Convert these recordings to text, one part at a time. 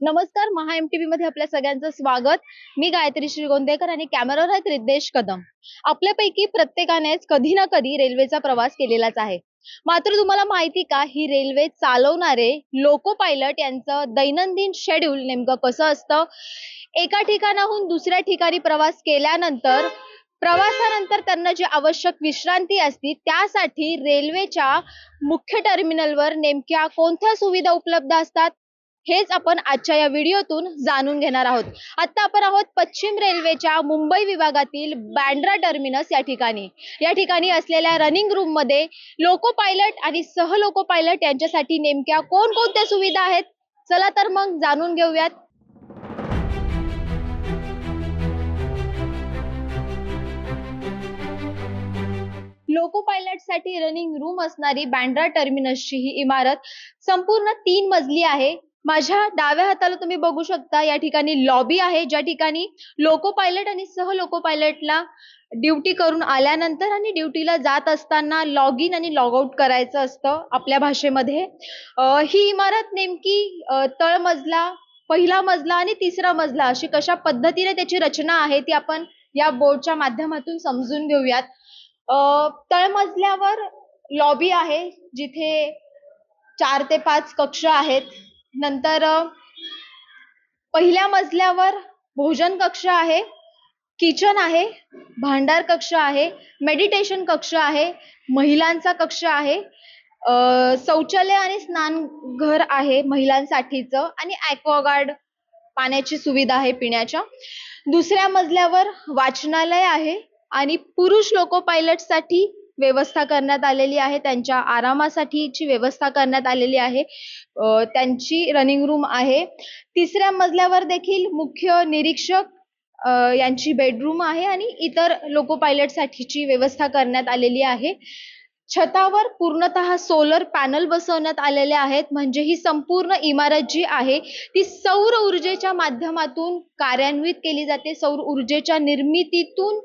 नमस्कार महा M T मध्ये आपल्या सगळ्यांचं स्वागत. मी गायत्री श्रीगोंदेकर आणि कॅमेरावर आहेत रिद्देश कदम. आपल्यापैकी प्रत्येकानेच कधी ना कधी रेल्वेचा प्रवास केलेलाच आहे. मात्र तुम्हाला माहिती का ही रेल्वे चालवणारे लोको पायलट यांचं दैनंदिन शेड्यूल नेमकं कसं असतं? एका ठिकाणाहून दुसऱ्या ठिकाणी प्रवास केल्यानंतर प्रवासानंतर त्यांना जी आवश्यक विश्रांती असती त्यासाठी रेल्वेच्या मुख्य टर्मिनलवर नेमक्या कोणत्या सुविधा उपलब्ध असतात? हेच आपण आजच्या या व्हिडिओतून जाणून घेणार आहोत. आता आपण आहोत पश्चिम रेल्वेच्या मुंबई विभागातील बँड्रा टर्मिनस या ठिकाणी. या ठिकाणी असलेल्या रनिंग रूममध्ये लोको पायलट आणि सह लोको पायलट यांच्यासाठी नेमक्या कोणकोणत्या सुविधा आहेत? चला तर मग जाणून घेऊयात. लोको पायलटसाठी रनिंग रूम असणारी बँड्रा टर्मिनसची ही इमारत संपूर्ण तीन मजली आहे. माझ्या डाव्या हाताला तुम्ही बघू शकता या ठिकाणी लॉबी आहे ज्या ठिकाणी लोको पायलट आणि सह लोको पायलटला ड्युटी करून आल्यानंतर आणि ड्युटीला जात असताना लॉग इन आणि लॉग आउट करायचं असतं आपल्या भाषेमध्ये. ही इमारत नेमकी तळमजला पहिला मजला आणि तिसरा मजला अशी कशा पद्धतीने त्याची रचना आहे ती आपण या बोर्डच्या माध्यमातून समजून घेऊयात. तळमजल्यावर लॉबी आहे जिथे चार ते पाच कक्ष आहेत. नंतर पहिल्या मजल्यावर भोजन कक्ष आहे किचन आहे भांडार कक्ष आहे मेडिटेशन कक्ष आहे महिलांचा कक्ष आहे अ, शौचालय आणि स्नानघर आहे महिलांसाठीचं आणि ॲक्वागार्ड पाण्याची सुविधा आहे पिण्याच्या. दुसऱ्या मजल्यावर वाचनालय आहे आणि पुरुष लोको पायलटसाठी व्यवस्था करण्यात आलेली आहे. त्यांच्या आरामासाठीची व्यवस्था करण्यात आलेली आहे. त्यांची रनिंग रूम आहे. तिसऱ्या मजल्यावर देखील मुख्य निरीक्षक यांची बेडरूम आहे आणि इतर लोको पायलट साठीची व्यवस्था करण्यात आलेली आहे. छतावर पूर्णतः सोलर पॅनल बसवण्यात आलेले आहेत. म्हणजे ही संपूर्ण इमारत जी आहे ती सौर ऊर्जेच्या माध्यमातून कार्यान्वित केली जाते. सौर ऊर्जेच्या निर्मितीतून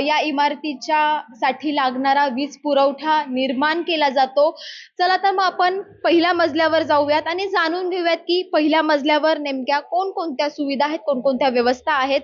या इमारतीच्या साठी लागणारा वीज पुरवठा निर्माण केला जातो. चला तर मग आपण पहिल्या मजल्यावर जाऊयात आणि जाणून घेऊयात की पहिल्या मजल्यावर नेमक्या कोणकोणत्या सुविधा आहेत कोणकोणत्या व्यवस्था आहेत.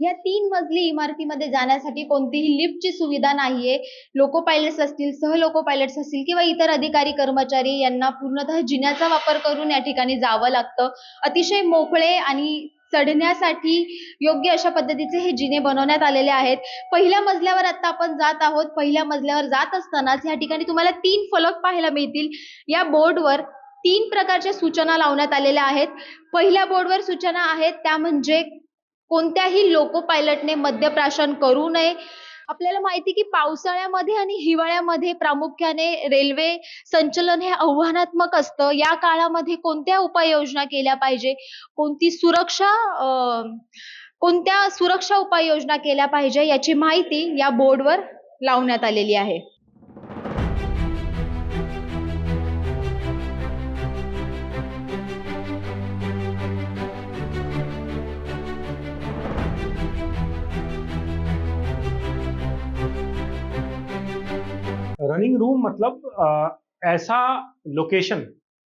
या तीन मजली इमारतीमध्ये जाण्यासाठी कोणतीही लिफ्टची सुविधा नाहीये. लोको पायलट्स असतील सह लोको पायलट्स असतील किंवा इतर अधिकारी कर्मचारी यांना पूर्णतः जिन्याचा वापर करून या ठिकाणी जावं लागतं. अतिशय मोकळे आणि चढण्यासाठी योग्य अशा पद्धतीचे हे जिने बनवण्यात आलेले आहेत. पहिल्या मजल्यावर आता आपण जात आहोत. पहिल्या मजल्यावर जात असतानाच या ठिकाणी तुम्हाला तीन फलक पाहायला मिळतील. या बोर्डवर तीन प्रकारच्या सूचना लावण्यात आलेल्या आहेत. पहिल्या बोर्डवर सूचना आहेत त्या म्हणजे कोणत्याही लोको पायलटने मद्यप्राशन करू नये. आपल्याला माहिती की पावसाळ्यामध्ये आणि हिवाळ्यामध्ये प्रामुख्याने रेल्वे संचलन हे आव्हानात्मक असतं. या काळामध्ये कोणत्या उपाययोजना केल्या पाहिजे? कोणती सुरक्षा कोणत्या सुरक्षा उपाययोजना केल्या पाहिजे याची माहिती या बोर्डवर लावण्यात आलेली आहे. रनिंग रूम मतलब अ, ऐसा लोकेशन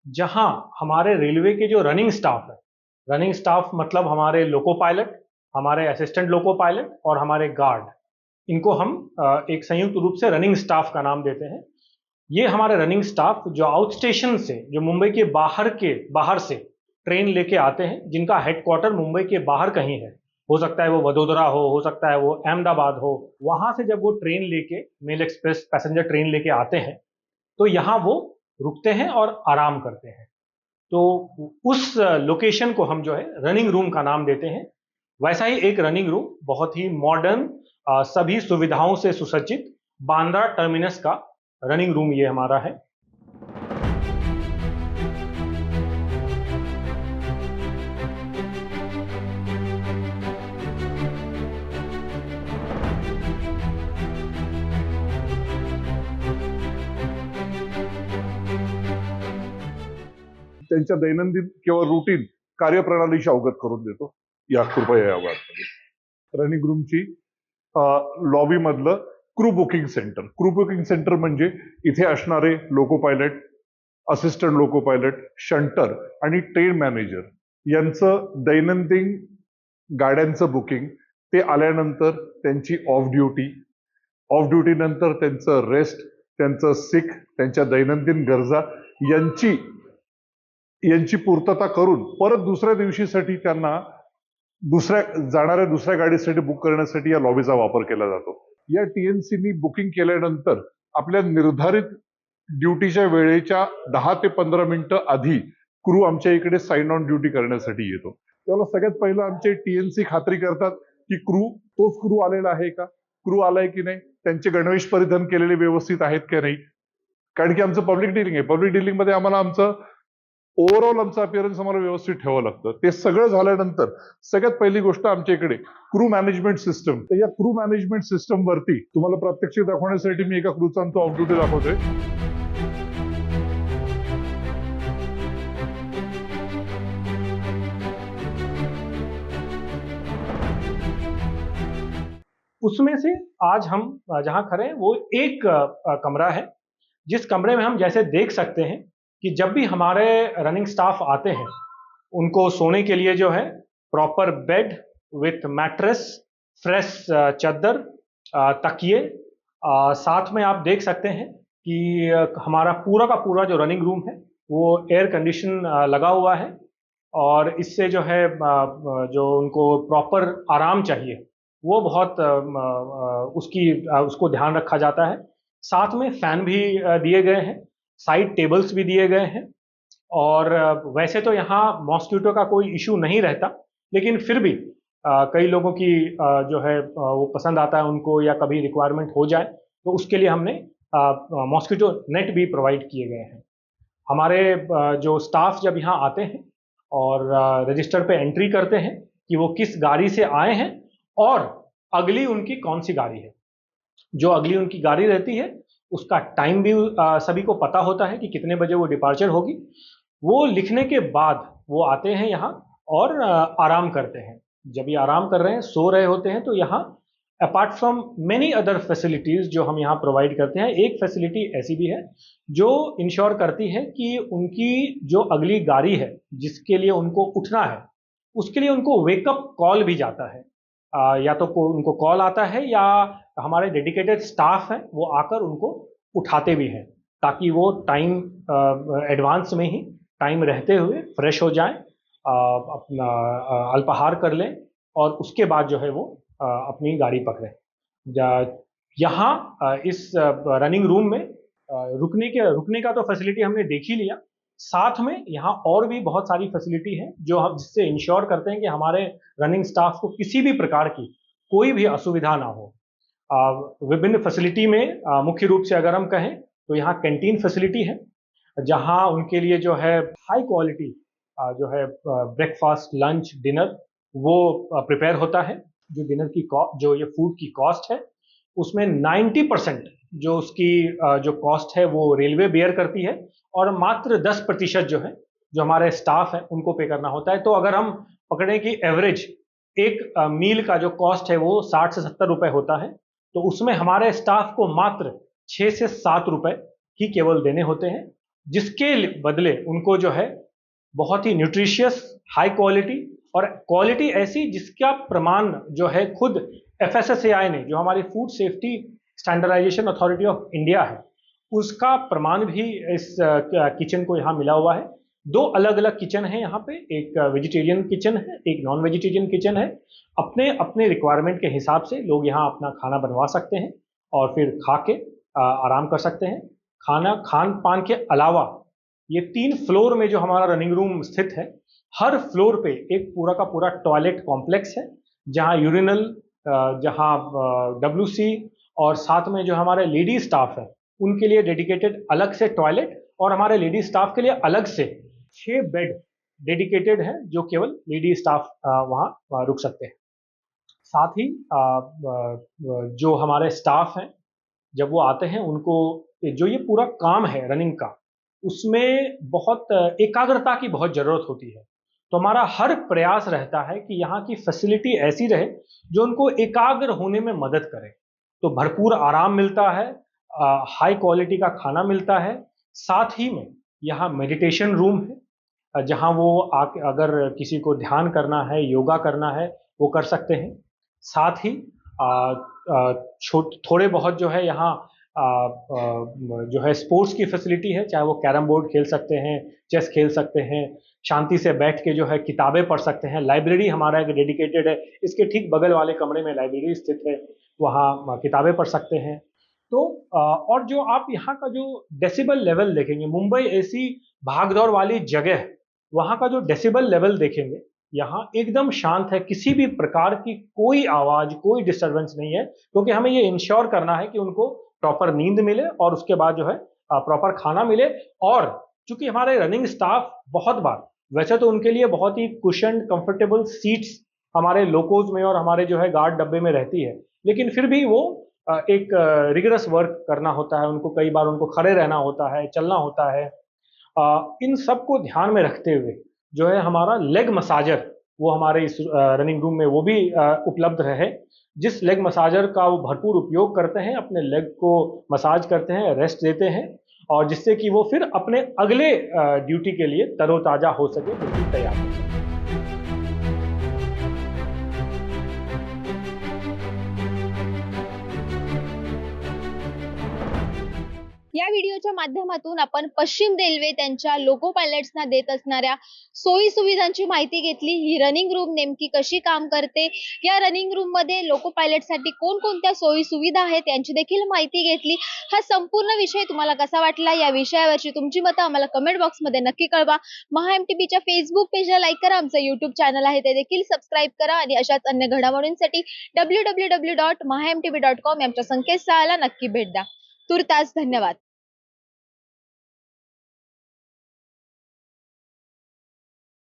जहाँ हमारे रेलवे के जो रनिंग स्टाफ है। रनिंग स्टाफ मतलब हमारे लोको पायलट हमारे असिस्टेंट लोको पायलट और हमारे गार्ड इनको हम एक संयुक्त रूप से रनिंग स्टाफ का नाम देते हैं। ये हमारे रनिंग स्टाफ जो आउट स्टेशन से जो मुंबई के बाहर के बाहर से ट्रेन लेके आते हैं जिनका हेडक्वार्टर मुंबई के बाहर कहीं है। हो सकता है वो वडोदरा हो हो सकता है वो अहमदाबाद हो। वहाँ से जब वो ट्रेन लेके, मेल एक्सप्रेस पैसेंजर ट्रेन लेके आते हैं तो यहाँ वो रुकते हैं और आराम करते हैं। तो उस लोकेशन को हम जो है रनिंग रूम का नाम देते हैं। वैसा ही एक रनिंग रूम बहुत ही मॉडर्न सभी सुविधाओं से सुसज्जित बांद्रा टर्मिनस का रनिंग रूम ये हमारा है। त्यांच्या दैनंदिन किंवा रुटीन कार्यप्रणालीशी अवगत करून देतो. या कृपया या रनिंग रूमची लॉबी मधलं crew booking centre crew booking centre म्हणजे इथे असणारे loco pilot assistant loco pilot shunter आणि ट्रेन मॅनेजर यांचं दैनंदिन गाड्यांचं बुकिंग ते आल्यानंतर त्यांची ऑफ ड्युटी ऑफ ड्युटी नंतर त्यांचं रेस्ट त्यांचं सिख त्यांच्या दैनंदिन गरजा यांची यांची पूर्तता करून परत दुसऱ्या दिवशीसाठी त्यांना दुसऱ्या जाणाऱ्या दुसऱ्या गाडीसाठी बुक करण्यासाठी या लॉबीचा वापर केला जातो. या टीएनसीनी बुकिंग केल्यानंतर आपल्या निर्धारित ड्युटीच्या वेळेच्या दहा ते पंधरा मिनिटं आधी क्रू आमच्या इकडे साईन ऑन ड्युटी करण्यासाठी येतो. त्याला सगळ्यात पहिलं आमचे टीएनसी खात्री करतात की क्रू तोच क्रू आलेला आहे का? क्रू आलाय की नाही? त्यांचे गणवेश परिधान केलेले व्यवस्थित आहेत की नाही? कारण की आमचं पब्लिक डिलिंग आहे. पब्लिक डिलिंगमध्ये आम्हाला आमचं ओव्हरऑल आमचं अपिअरन्स आम्हाला व्यवस्थित ठेवावं लागतं. ते सगळं झाल्यानंतर, सगळ्यात पहिली गोष्ट आमच्या इकडे क्रू मॅनेजमेंट सिस्टम तर या क्रू मॅनेजमेंट सिस्टम वरती तुम्हाला प्रात्यक्षिक दाखवण्यासाठी मी एका क्रूचा आमचा ऑफ़ ड्युटी दाखवतोय. उसमें से आज हम, जहाँ खड़े हैं, वो एक कमरा है, जिस कमरे में हम जैसे देख सकते हैं कि जब भी हमारे रनिंग स्टाफ आते हैं, उनको सोने के लिए जो है proper bed with mattress fresh चादर तकिए साथ में आप देख सकते हैं कि हमारा पूरा का पूरा जो रनिंग रूम है, वो एयर कंडीशन लगा हुआ है और इससे जो है जो उनको प्रॉपर आराम चाहिए, वो बहुत उसकी उसको ध्यान रखा जाता है। साथ में फ़ैन भी दिए गए हैं। साइड टेबल्स भी दिए गए हैं। और वैसे तो यहाँ मॉस्किटो का कोई इशू नहीं रहता लेकिन फिर भी अ, कई लोगों की अ, जो है अ, वो पसंद आता है उनको या कभी रिक्वायरमेंट हो जाए तो उसके लिए हमने मॉस्किटो नेट भी प्रोवाइड किए गए हैं। हमारे जो स्टाफ जब यहाँ आते हैं और रजिस्टर पे एंट्री करते हैं कि वो किस गाड़ी से आए हैं और अगली उनकी कौन सी गाड़ी है। जो अगली उनकी गाड़ी रहती है उसका टाइम भी सभी को पता होता है कि कितने बजे वो डिपार्चर होगी। वो लिखने के बाद वो आते हैं यहाँ और आराम करते हैं। जब ये आराम कर रहे हैं, सो रहे होते हैं तो यहाँ apart from many other facilities जो हम यहाँ प्रोवाइड करते हैं, एक फैसिलिटी ऐसी भी है जो इंश्योर करती है कि उनकी जो अगली गाड़ी है, जिसके लिए उनको उठना है, उसके लिए उनको वेकअप कॉल भी जाता है। या तो उनको कॉल आता है या हमारे डेडिकेटेड स्टाफ हैं, वो आकर उनको उठाते भी हैं, ताकि वो टाइम एडवांस में ही टाइम रहते हुए फ्रेश हो जाएँ अपना अल्पाहार कर लें और उसके बाद जो है वो अपनी गाड़ी पकड़ें। यहाँ इस रनिंग रूम में रुकने के, रुकने का तो फैसिलिटी हमने देख ही लिया साथ में यहाँ और भी बहुत सारी फैसिलिटी है जो हम जिससे इंश्योर करते हैं कि हमारे रनिंग स्टाफ को किसी भी प्रकार की कोई भी असुविधा ना हो। विभिन्न फैसिलिटी में मुख्य रूप से अगर हम कहें तो यहाँ कैंटीन फैसिलिटी है, जहाँ उनके लिए जो है हाई क्वालिटी जो है ब्रेकफास्ट लंच डिनर वो प्रिपेयर होता है। जो डिनर की जो ये फ़ूड की कॉस्ट है, उसमें 90 परसेंट जो उसकी जो कॉस्ट है, वो रेलवे बेयर करती है और मात्र 10 प्रतिशत जो है, जो हमारे स्टाफ है, उनको पे करना होता है। तो अगर हम पकड़ें कि एवरेज एक मील का जो कॉस्ट है, वो 60 से 70 रुपए होता है तो उसमें हमारे स्टाफ को मात्र 6 से 7 रुपए ही केवल देने होते हैं, जिसके बदले उनको जो है, बहुत ही न्यूट्रिशियस हाई क्वालिटी और क्वालिटी ऐसी जिसका प्रमाण जो है, खुद एफएसएसएआई ने, जो हमारी food safety standardization authority of India है। उसका प्रमाण भी इस किचन को यहाँ मिला हुआ है। दो अलग अलग किचन है यहाँ पे। एक वेजिटेरियन किचन है, एक नॉन वेजिटेरियन किचन है। अपने अपने रिक्वायरमेंट के हिसाब से लोग यहाँ अपना खाना बनवा सकते हैं और फिर खा के आराम कर सकते हैं। खाना, खान पान के अलावा ये तीन फ्लोर में जो हमारा रनिंग रूम स्थित है, हर फ्लोर पे एक पूरा का पूरा टॉयलेट कॉम्प्लेक्स है, जहाँ यूरिनल जहाँ डब्ल्यू और साथ में जो हमारे लेडी स्टाफ है, उनके लिए डेडिकेटेड अलग से टॉयलेट और हमारे लेडी स्टाफ के लिए अलग से छह बेड डेडिकेटेड है, जो केवल लेडी स्टाफ वहाँ रुक सकते हैं। साथ ही जो हमारे स्टाफ हैं, जब वो आते हैं, उनको जो ये पूरा काम है रनिंग का, उसमें बहुत एकाग्रता की बहुत ज़रूरत होती है। तो हमारा हर प्रयास रहता है कि यहाँ की फैसिलिटी ऐसी रहे, जो उनको एकाग्र होने में मदद करे। तो भरपूर आराम मिलता है हाई क्वालिटी का खाना मिलता है। साथ ही में यहाँ मेडिटेशन रूम है, जहाँ वो आके, अगर किसी को ध्यान करना है योगा करना है, वो कर सकते हैं। साथ ही थोड़े बहुत जो है यहाँ जो है स्पोर्ट्स की फैसिलिटी है, चाहे वो कैरम बोर्ड खेल सकते हैं चेस खेल सकते हैं, शांति से बैठ के जो है किताबें पढ़ सकते हैं। लाइब्रेरी हमारा एक डेडिकेटेड है, इसके ठीक बगल वाले कमरे में लाइब्रेरी स्थित है। वहाँ किताबें पढ़ सकते हैं। तो और जो आप यहाँ का जो डेसिबल लेवल देखेंगे, मुंबई ऐसी भागदौड़ वाली जगह, वहाँ का जो डेसिबल लेवल देखेंगे, यहाँ एकदम शांत है, किसी भी प्रकार की कोई आवाज़, कोई डिस्टरबेंस नहीं है, क्योंकि हमें ये इंश्योर करना है कि उनको प्रॉपर नींद मिले और उसके बाद जो है प्रॉपर खाना मिले। और चूँकि हमारे रनिंग स्टाफ बहुत बार, वैसे तो उनके लिए बहुत ही कुशन कंफर्टेबल सीट्स हमारे लोकोज में और हमारे जो है गार्ड डब्बे में रहती है। लेकिन फिर भी वो एक रिगरस वर्क करना होता है, उनको कई बार उनको खड़े रहना होता है, चलना होता है। इन सबको ध्यान में रखते हुए जो है हमारा लेग मसाजर वो हमारे इस रनिंग रूम में वो भी उपलब्ध रहे। जिस लेग मसाजर का वो भरपूर उपयोग करते हैं, अपने लेग को मसाज करते हैं रेस्ट देते हैं, और जिससे कि वो फिर अपने अगले ड्यूटी के लिए तरोताजा हो सके, बिल्कुल तैयार हो सके। या व्हिडिओच्या माध्यमातून आपण पश्चिम रेल्वे त्यांच्या लोको पायलट्सना देत असणाऱ्या सोयी सुविधांची माहिती घेतली. ही रनिंग रूम नेमकी कशी काम करते? या रनिंग रूममध्ये लोको पायलटसाठी कोणकोणत्या सोयी सुविधा आहेत? यांची देखील माहिती घेतली. हा संपूर्ण विषय तुम्हाला कसा वाटला? या विषयावरची तुमची मतं आम्हाला कमेंट बॉक्समध्ये नक्की कळवा. महा एम टीव्हीच्या फेसबुक पेजला लाईक करा. आमचं युट्यूब चॅनल आहे ते देखील सबस्क्राईब करा आणि अशाच अन्य घडामोडींसाठी W W W dot Maha M T dot com आमच्या संकेतस्थळाला नक्की भेट द्या. तुर्तास धन्यवाद.